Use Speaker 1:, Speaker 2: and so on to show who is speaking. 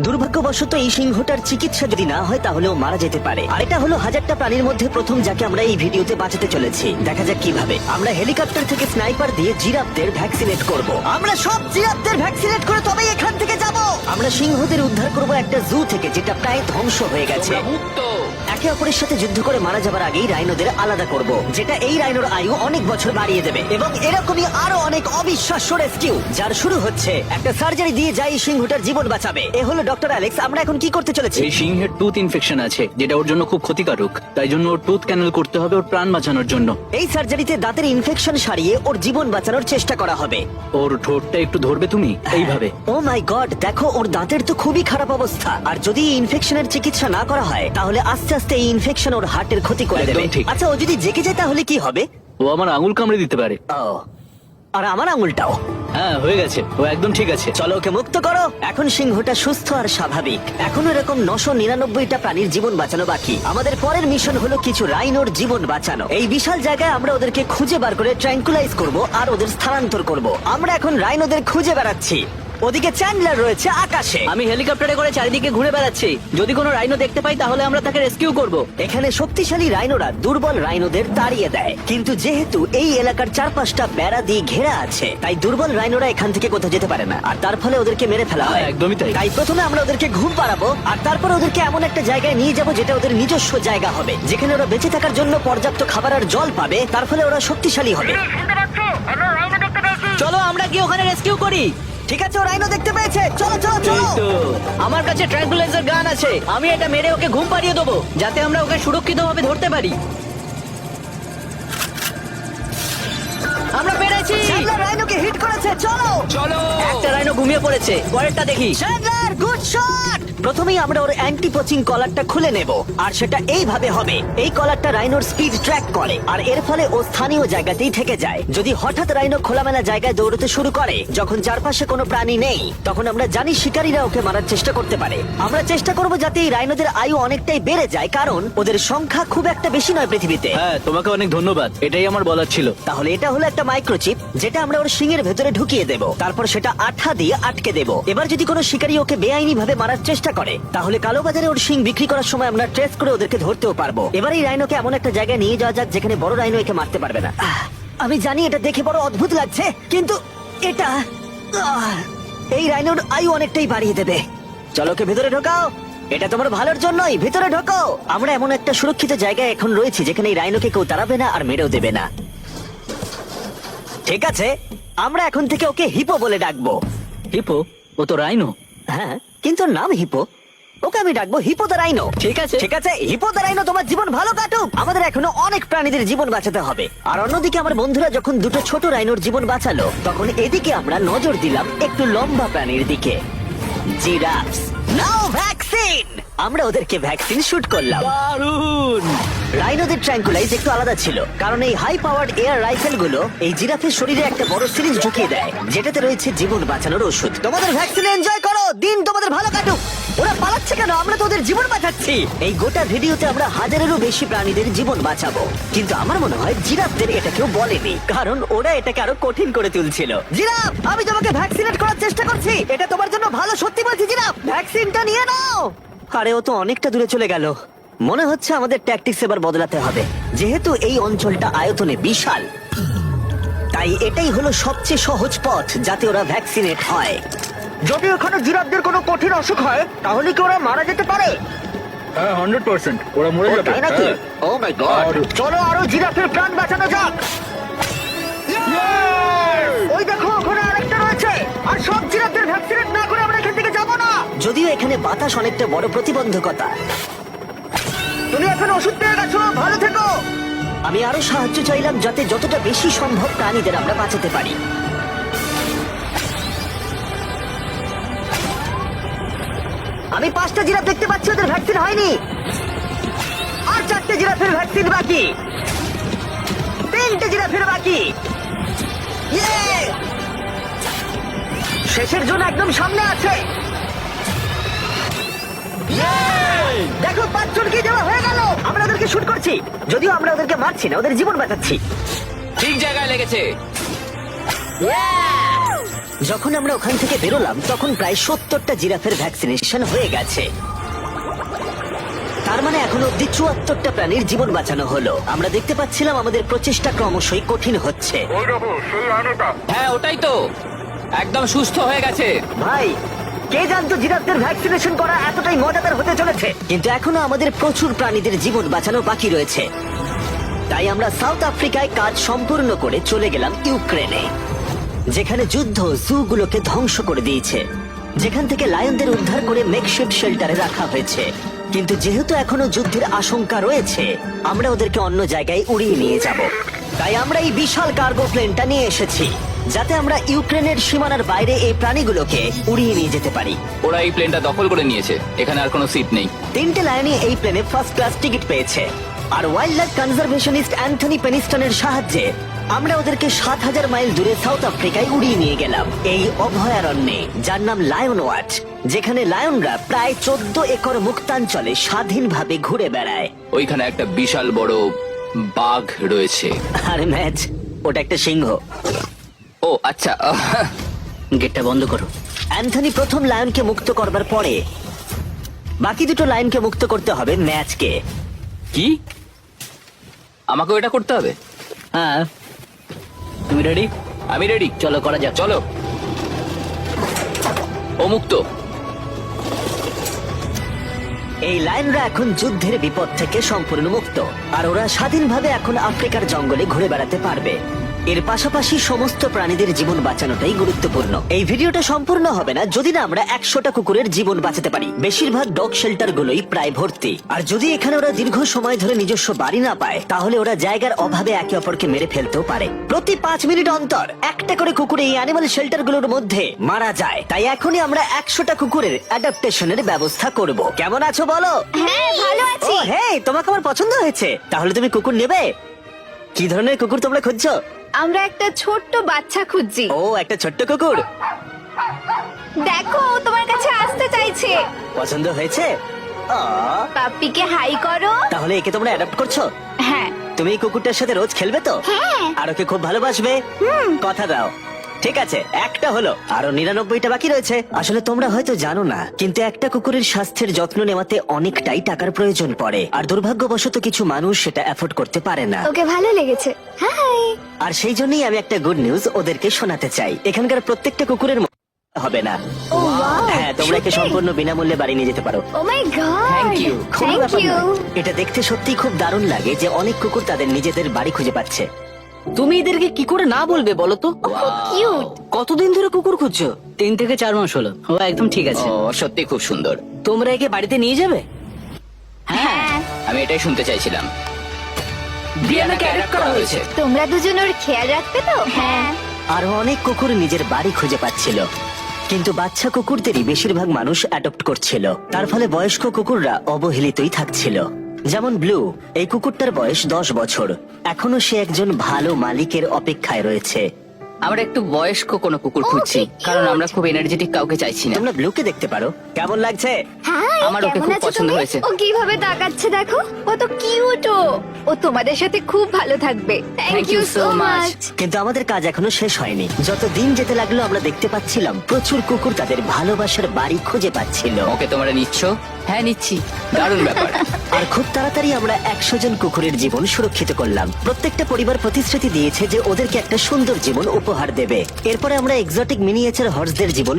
Speaker 1: দুর্ভাগ্যবশত এই সিংহটার চিকিৎসা যদি না হয় তাহলে ও মারা যেতে পারে। আর এটা হলো হাজারটা প্রাণীর মধ্যে প্রথম যাকে আমরা এই ভিডিওতে বাঁচাতে চলেছি। দেখা যাক কীভাবে। আমরা হেলিকপ্টার থেকে স্নাইপার দিয়ে জিরাফদের ভ্যাকসিনেট করব। আমরা সব জিরাফদের ভ্যাকসিনেট করে তবেই এখান থেকে যাব! আমরা সিংহদের উদ্ধার করব একটা জু থেকে, যেটা প্রায় ধ্বংস হয়ে গেছে।
Speaker 2: মুক্ত!
Speaker 1: একে অপরের সাথে যুদ্ধ করে মারা যাবার আগেই রাইনোদের আলাদা করব যেটা এই রাইনোর আয়ু অনেক বছর বাড়িয়ে দেবে। এবং এরকমই আরও অনেক অবিশ্বাস্য রেস্কিউ যার শুরু হচ্ছে। একটা সার্জারি দিয়ে যাই সিংহটার জীবন বাঁচাবে। এ হলো ডক্টর অ্যালেক্স আমরা এখন কি করতে চলেছি?
Speaker 2: এই সিংহের টুথ ইনফেকশন আছে যেটা ওর জন্য খুব ক্ষতিকারক। তাই জন্য ওর টুথ ক্যানেল করতে হবে ওর প্রাণ বাঁচানোর জন্য।
Speaker 1: এই সার্জারিতে দাঁতের ইনফেকশন সারিয়ে ওর জীবন বাঁচানোর চেষ্টা করা হবে।
Speaker 2: ওর ঠোঁটটা একটু ধরবে তুমি? এইভাবে।
Speaker 1: ও মাই গড দেখো ওর দাঁতের তো খুবই খারাপ অবস্থা। আর যদি ইনফেকশনের চিকিৎসা না করা হয় তাহলে আস্তে আস্তে এই ইনফেকশন ওর হার্টের ক্ষতি করে
Speaker 2: একদম
Speaker 1: দেবে।
Speaker 2: ঠিক।
Speaker 1: আচ্ছা ও যদি জেগে যায় তাহলে কি হবে?
Speaker 2: ও আমার আঙুল কামড়ে দিতে পারে।
Speaker 1: ও আর আমার আঙুলটাও।
Speaker 2: হ্যাঁ হয়ে গেছে। ও একদম ঠিক আছে।
Speaker 1: চলো ওকে মুক্ত করো। এখন সিংহটা সুস্থ আর স্বাভাবিক। এখন এরকম নশো নিরানব্বইটা প্রাণীর জীবন বাঁচানো বাকি। আমাদের পরের মিশন হলো কিছু রাইনোর জীবন বাঁচানো। এই বিশাল জায়গায় আমরা ওদেরকে খুঁজে বার করে ট্র্যাঙ্কুলাইজ করব আর ওদের স্থানান্তর করব। আমরা এখন রাইনোদের খুঁজে বেড়াচ্ছি। ওদিকে চ্যান্ডলার রয়েছে আকাশে।
Speaker 3: আমি হেলিকপ্টারে করে চারিদিকে ঘুরে বেড়াচ্ছি। যদি কোনো রাইনো দেখতে পাই তাহলে আমরা তাকে রেস্কিউ করব।
Speaker 1: এখানে শক্তিশালী রাইনোরা দুর্বল রাইনোদের তাড়িয়ে দেয়। কিন্তু যেহেতু এই এলাকার চারপাশটা বেড়া দিয়ে ঘেরা আছে তাই দুর্বল রাইনোরা এখান থেকে কোথাও যেতে পারে না। আর তার ফলে ওদেরকে মেরে ফেলা হয়।
Speaker 2: হ্যাঁ, একদমই তাই।
Speaker 1: তাই প্রথমে আমরা ওদেরকে ঘুম পাড়াবো আর তারপর ওদেরকে এমন একটা জায়গায় নিয়ে যাব যেটা ওদের নিজস্ব জায়গা হবে যেখানে ওরা বেঁচে থাকার জন্য পর্যাপ্ত খাবার আর জল পাবে তার ফলে ওরা শক্তিশালী হবে।
Speaker 3: চলো আমরা কি ওখানে রেস্কিউ করি।
Speaker 1: ঠিক আছে ও রাইনো দেখতে পেয়েছে। চলো চলো চলো।
Speaker 3: আমার কাছে ট্র্যাঙ্কুলাইজার গান আছে। আমি এটা মেরে ওকে ঘুম পাড়িয়ে দেবো যাতে আমরা ওকে সুরক্ষিতভাবে ধরতে পারি। আমরা পেরেছি
Speaker 1: রাইনোকে হিট করেছে চলো।
Speaker 2: চলো।
Speaker 3: একটা রাইনো ঘুমিয়ে পড়েছে পরেরটা দেখি।
Speaker 1: Chandler good shot! প্রথমেই আমরা ওর অ্যান্টি পোচিং কলারটা খুলে নেব আর সেটা এইভাবে হবে। এই কলারটা রাইনোর স্পিড ট্র্যাক করে আর এর ফলে ও স্থানীয় জায়গাতেই থেকে যায়। যদি হঠাৎ রাইনো খোলামেলা জায়গায় দৌড়তে শুরু করে যখন চারপাশে কোনো প্রাণী নেই তখন আমরা জানি শিকারীরা ওকে মারার চেষ্টা করতে পারে। আমরা চেষ্টা করব যাতে এই রাইনোদের আয়ু অনেকটাই বেড়ে যায় কারণ ওদের সংখ্যা খুব একটা বেশি নয় পৃথিবীতে।
Speaker 2: হ্যাঁ তোমাকে অনেক ধন্যবাদ এটাই আমার বলার ছিল।
Speaker 1: তাহলে এটা হলো একটা মাইক্রোচিপ যেটা আমরা ওর শিঙের ভেতরে ঢুকিয়ে দেব। তারপর সেটা আঠা দিয়ে আটকে দেব। এবার যদি কোনো শিকারী ওকে বেআইনি ভাবে মারার চেষ্টা করে, তাহলে কালোবাজারে ওর শিং বিক্রি করার সময় আমরা ট্রেস করে ওদেরকে ধরতেও পারব। এবার এই রাইনোকে এমন একটা জায়গায় নিয়ে যাওয়া যাক, যেখানে বড় রাইনো একে মারতে পারবে না। আমি জানি এটা দেখে বড় অদ্ভুত লাগছে, কিন্তু এটা এই রাইনোর আয়ু অনেকটাই বাড়িয়ে দেবে। চলো ওকে ভেতরে ঢোকাও। এটা তোমার ভালোর জন্যই, ভেতরে ঢোকো আমরা এমন একটা সুরক্ষিত জায়গায় এখন রয়েছি, যেখানে এই রাইনোকে কেউ তাড়াবে না আর মেরেও দেবে না। ঠিক আছে আমরা এখন থেকে ওকে হিপো বলে ডাকবো।
Speaker 2: হিপো? ও তো রাইনো।
Speaker 1: হ্যাঁ কিন্তু ওর নাম হিপো। ওকে আমি ডাকবো হিপো দ্য রাইনো।
Speaker 3: ঠিক আছে।
Speaker 1: ঠিক আছে হিপো দ্য রাইনো তোমার জীবন ভালো কাটুক। আমাদের এখনও অনেক প্রাণীদের জীবন বাঁচাতে হবে। আর অন্যদিকে আমার বন্ধুরা যখন দুটো ছোট রাইনোর জীবন বাঁচালো তখন এদিকে আমরা নজর দিলাম একটু লম্বা প্রাণীর দিকে। Giraffes now vaccine! আমরা ওদেরকে ভ্যাকসিন শুট করলাম।
Speaker 2: দারুণ
Speaker 1: রাইনোদের ট্র্যাঙ্কুলাইজ একটু আলাদা ছিল কারণ এই হাই পাওয়ার্ড এয়ার রাইফেলগুলো এই জিরাফের শরীরে একটা বড় সিরিজ ঢুকিয়ে দেয় যেটাতে রয়েছে জীবন বাঁচানোর ওষুধ। তোমাদের ভ্যাকসিন এনজয় করো দিন তোমাদের ভালো কাটুক। ওরা পালাচ্ছে কেন? আমরা তো ওদের জীবন বাঁচাচ্ছি। এই গোটা ভিডিওতে আমরা হাজারেরও বেশি প্রাণীদের জীবন বাঁচাবো। কিন্তু আমার মনে হয় জিরাফদের এটা কেউ বলেনি কারণ ওরা এটাকে আরও কঠিন করে তুলছিল। জিরাফ আমি তোমাকে ভ্যাকসিনেট করার চেষ্টা করছি। এটা তোমার জন্য ভালো সত্যি বলছি জিরাফ ভ্যাকসিনটা নিয়ে নাও। আরে ও তো অনেকটা দূরে চলে গেল। মনে হচ্ছে আমাদের ট্যাকটিক্স এবার বদলাতে হবে। যেহেতু এই অঞ্চলটা আয়তনে বিশাল। তাই এটাই হলো সবচেয়ে সহজ পথ যাতে ওরা ভ্যাকসিনেট হয়। যদি ওখানে জিরাফদের কোনো কঠিন অসুখ হয় তাহলে কি ওরা মারা যেতে পারে?
Speaker 2: হ্যাঁ হান্ড্রেড পার্সেন্ট ওরা মরে যাবে।
Speaker 1: তাই নাকি। ও মাই গড চলো আরও জিরাফের প্রাণ বাঁচানো যাক। ওই দেখো ওখানে যদিও এখানে বাতাস অনেকটা বড় প্রতিবন্ধকতা। তুমি এখন ওষুধ পেয়ে গেছো ভালো থেকো। আমি আরও সাহায্য চাইলাম যাতে যতটা বেশি সম্ভব প্রাণীদের আমরা বাঁচাতে পারি। আমি পাঁচটা জিরাফ দেখতে পাচ্ছি ওদের ভ্যাকসিন হয়নি। আর চারটে জিরাফের ভ্যাকসিন বাকি। তিনটে জিরাফের বাকি। ইয়ে! শেষের জন্য একদম সামনে আছে। দেখো পাঁচজনকে দেওয়া হয়ে গেল। আমরা ওদেরকে শুট করছি। যদিও আমরা ওদেরকে মারছি না ওদের জীবন বাঁচাচ্ছি।
Speaker 3: ঠিক জায়গায় লেগেছে।
Speaker 1: যখন আমরা ওখান থেকে বেরোলাম তখন প্রায় সত্তরটা জিরাফের ভ্যাকসিনেশন হয়ে গেছে। তার মানে এখন অব্দি চুয়াত্তরটা প্রাণীর জীবন বাঁচানো হলো। আমরা দেখতে পাচ্ছিলাম আমাদের প্রচেষ্টা ক্রমশই কঠিন হচ্ছে।
Speaker 4: ওই দেখো সেই আলোটা
Speaker 5: হ্যাঁ ওটাই তো। একদম সুস্থ হয়ে গেছে।
Speaker 1: ভাই কে জানতো জিরাফদের ভ্যাকসিনেশন করা এতটাই মজাদার হতে চলেছে? কিন্তু এখনও আমাদের প্রচুর প্রাণীদের জীবন বাঁচানো বাকি রয়েছে। তাই আমরা সাউথ আফ্রিকায় কাজ সম্পূর্ণ করে চলে গেলাম ইউক্রেনে, যেখানে যুদ্ধ জুগুলোকে ধ্বংস করে দিয়েছে। যেখান থেকে লায়নদের উদ্ধার করে মেকশিফট শেল্টারে রাখা হয়েছে। কিন্তু যেহেতু এখনও যুদ্ধের আশঙ্কা রয়েছে, আমরা ওদেরকে অন্য জায়গায় উড়িয়ে নিয়ে যাব। তাই আমরা এই বিশাল কার্গো প্লেনটা নিয়ে এসেছি যাতে আমরা ইউক্রেনের সীমানার বাইরে এই প্রাণীগুলোকে উড়িয়ে নিয়ে যেতে পারি।
Speaker 5: ওরা এই প্লেনটা দখল করে নিয়েছে এখানে আর কোনো সিট নেই।
Speaker 1: তিনটে লাইনই এই প্লেনে ফার্স্ট ক্লাস টিকিট পেয়েছে। আর ওয়াইল্ড লাইফ কনজারভেশনিস্ট অ্যান্থনি পেনিস্টনের সাহায্যে আমরা ওদেরকে সাত হাজার মাইল দূরে সাউথ আফ্রিকায় উড়িয়ে নিয়ে গেলাম। এই অভয়ারণ্যে যার নাম লায়ন ওয়াট যেখানে লায়নরা প্রায় চোদ্দ একর মুক্তাঞ্চলে স্বাধীনভাবে ঘুরে বেড়ায়।
Speaker 5: ওইখানে একটা বিশাল বড় বাঘ রয়েছে।
Speaker 1: আরে ম্যাচ ওটা একটা সিংহ।
Speaker 5: ও আচ্ছা
Speaker 2: গেটটা বন্ধ করো।
Speaker 1: অ্যান্থনি প্রথম লায়নকে মুক্ত করবার পরে বাকি দুটো লায়নকে মুক্ত করতে হবে ম্যাচকে।
Speaker 5: কি? আমাকে এটা করতে হবে?
Speaker 2: হ্যাঁ। তুমি রেডি
Speaker 5: আমি রেডি
Speaker 2: চলো করা যাক।
Speaker 5: চলো। ও মুক্ত।
Speaker 1: এই লাইনরা এখন যুদ্ধের বিপদ থেকে সম্পূর্ণ মুক্ত, আর ওরা স্বাধীনভাবে এখন আফ্রিকার জঙ্গলে ঘুরে বেড়াতে পারবে। এর পাশাপাশি সমস্ত প্রাণীদের জীবন বাঁচানোটাই গুরুত্বপূর্ণ। এই ভিডিওটা সম্পূর্ণ হবে না যদি না আমরা একশোটা কুকুরের জীবন বাঁচাতে পারি। বেশিরভাগ ডগ শেল্টার গুলোই প্রায় ভর্তি। আর যদি এখানে ওরা দীর্ঘ সময় ধরে নিজস্ব বাড়ি না পায় তাহলে ওরা জায়গার অভাবে একে অপরকে মেরে ফেলতেও পারে। প্রতি পাঁচ মিনিট অন্তর একটা করে কুকুর এই অ্যানিমাল শেল্টারগুলোর মধ্যে মারা যায়। তাই এখনই আমরা একশোটা কুকুরের অ্যাডাপ্টেশনের ব্যবস্থা করব। কেমন আছো বলো?
Speaker 6: হ্যাঁ ভালো আছি।
Speaker 1: ও তোমাকে আমার পছন্দ হয়েছে। তাহলে তুমি কুকুর নেবে? কি ধরনের কুকুর তোমরা খুঁজছো?
Speaker 6: আমরা একটা ছোট্ট বাচ্চা খুঁজছি।
Speaker 1: ও একটা ছোট্ট কুকুর।
Speaker 6: দেখো ও তোমার কাছে আসতে চাইছে।
Speaker 1: পছন্দ হয়েছে?
Speaker 6: পাপ্পিকে হাই করো।
Speaker 1: তাহলে একে তোমরা অ্যাডাপ্ট করছ?
Speaker 6: হ্যাঁ।
Speaker 1: তুমি এই কুকুরটার সাথে রোজ খেলবে তো?
Speaker 6: হ্যাঁ।
Speaker 1: আর ওকে খুব ভালোবাসবে? কথা দাও। ঠিক আছে একটা হলো। আরও নিরানব্বইটা বাকি রয়েছে। আসলে তোমরা হয়তো জানো না কিন্তু একটা কুকুরের স্বাস্থ্যের যত্ন নেওয়াতে অনেকটাই টাকার প্রয়োজন পড়ে। আর দুর্ভাগ্যবশত কিছু মানুষ সেটা অ্যাফোর্ড করতে পারে না।
Speaker 6: ওকে ভালো লেগেছে। হাই!
Speaker 1: আর সেই জন্যই আমি একটা গুড নিউজ ওদেরকে শোনাতে চাই। এখানকার প্রত্যেকটা কুকুরের ম- হবে না।
Speaker 6: ও
Speaker 1: হ্যাঁ তোমরা একে সম্পূর্ণ বিনামূল্যে বাড়ি নিয়ে যেতে পারো।
Speaker 6: Oh my god!
Speaker 5: Thank you.
Speaker 1: কোনো
Speaker 6: থ্যাংক
Speaker 1: ব্যাপার
Speaker 6: ইউ
Speaker 1: নয়। এটা দেখতে সত্যিই খুব দারুণ লাগে যে অনেক কুকুর তাদের নিজেদের বাড়ি খুঁজে পাচ্ছে।
Speaker 3: তুমি এদেরকে কি করে না বলবে বলো তো?
Speaker 6: কিউট
Speaker 3: কতদিন ধরে কুকুর খুঁজছো?
Speaker 2: তিন থেকে চার মাস হলো। ও একদম ঠিক আছে।
Speaker 5: ও সত্যি খুব সুন্দর।
Speaker 3: তোমরা একে বাড়িতে নিয়ে যাবে?
Speaker 6: হ্যাঁ।
Speaker 5: আমি এটাই শুনতে চাইছিলাম। অ্যাডাপ্ট করা হয়েছে।
Speaker 6: তোমরা দুজন ওর খেয়াল রাখবে তো? হ্যাঁ।
Speaker 1: আরও অনেক কুকুর নিজের বাড়ি খুঁজে পাচ্ছিল। কিন্তু বাচ্চা কুকুরদেরই বেশিরভাগ মানুষ অ্যাডপ্ট করছিল। তার ফলে বয়স্ক কুকুররা অবহেলিতই থাকছিল। যেমন ব্লু এই কুকুরটার বয়স দশ বছর। এখনও সে একজন ভালো মালিকের অপেক্ষায় রয়েছে।
Speaker 5: আমরা একটু বয়স্ক কোনো কুকুর খুঁজছি কারণ আমরা খুব এনার্জেটিক কাউকে চাইছি না।
Speaker 1: তোমরা ব্লুকে দেখতে পারো। কেমন লাগছে?
Speaker 5: আমার ওকে খুব পছন্দ হয়েছে।
Speaker 6: ও কীভাবে তাকাচ্ছে দেখো? ও তো কিউট ও। ও তোমাদের সাথে খুব ভালো থাকবে। থ্যাংক ইউ সো মাচ
Speaker 1: কিন্তু আমাদের কাজ এখনও শেষ হয়নি। যত দিন যেতে লাগল আমরা দেখতে পাচ্ছিলাম প্রচুর কুকুর তাদের ভালোবাসার বাড়ি খুঁজে পাচ্ছিল।
Speaker 5: ওকে তোমরা নিচ্ছ? হ্যাঁ নিচ্ছি। দারুণ ব্যাপার।
Speaker 1: আর খুব তাড়াতাড়ি আমরা একশো জন কুকুরের জীবন সুরক্ষিত করলাম। প্রত্যেকটা পরিবার প্রতিশ্রুতি দিয়েছে যে ওদেরকে একটা সুন্দর জীবন উপহার দেবে। এরপরে আমরা এক্সোটিক মিনিয়েচার হর্সদের জীবন